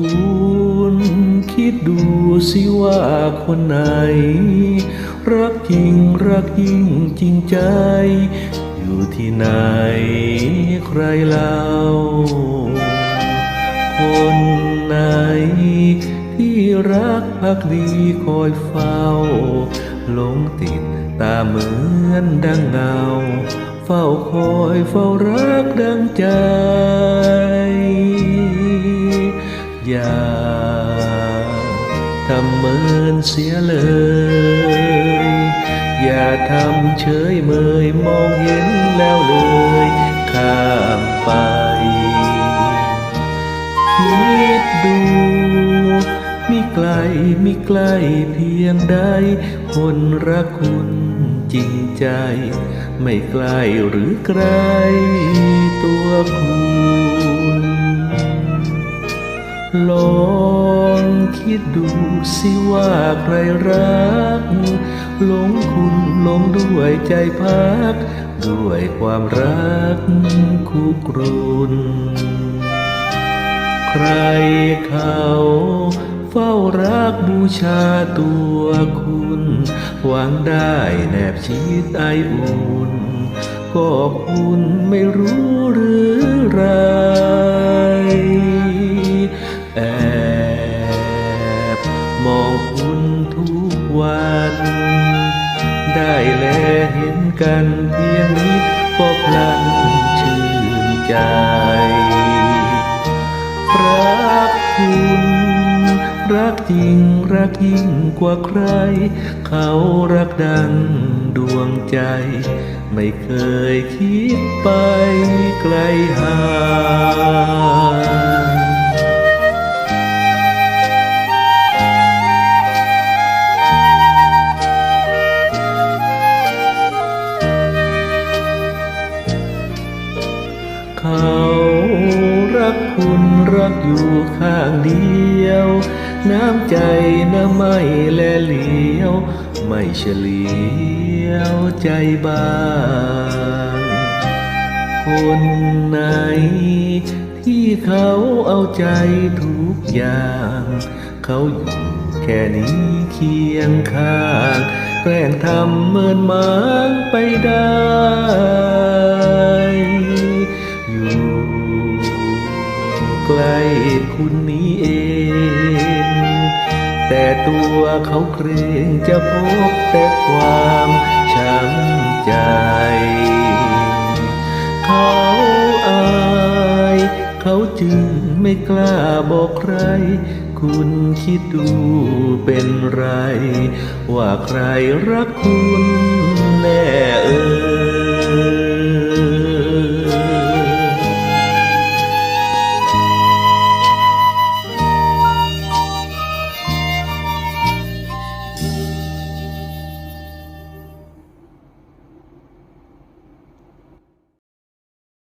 คุณคิดดูสิว่าคนไหน รักจริงรักยิ่งจริงใจ อยู่ที่ไหนใครเล่า คนไหน ที่รักพักดีคอยเฝ้าหลงติดตาเหมือนดังเงา เฝ้าคอยเฝ้ารักดังใจ อย่าทำเหมือนเสียเลย อย่าทำเฉยเมยมองเห็นแล้วเลยข้ามไปคิดดูมีไกลมีไกลเพียงใด คนรักคุณจริงใจ ไม่ไกลหรือไกลตัวคุณ ลองคิดดูสิว่าใครรักหลงคุณหลงด้วยใจพัก ด้วยความรักคู่กรุน ใครเขาเฝ้ารักบูชาตัวคุณ หวังได้แนบชิดไออุ่นก็คุณไม่รู้หรือไร ได้แลเห็นกันเพียงนิดก็พลันชื่นใจ รักคุณ รักจริงรักยิ่งกว่าใคร เขารักดังดวงใจ ไม่เคยคิดไปไกลห่าง เขารักคุณรักอยู่ข้างเดียว น้ำใจน้ำไม่แลเหลียว ไม่เฉลียวใจบ้างคนไหน ที่เขาเอาใจทุกอย่าง เขาอยู่แค่นี้เคียงข้างแกล้งทำเหมือนมางไปได้ คุณนี้เอง แต่ตัวเขาเกรงจะพบแต่ความช้ำใจ เขาอาย เขาจึงไม่กล้าบอกใคร คุณคิดดูเป็นไร ว่าใครรักคุณแน่เอ่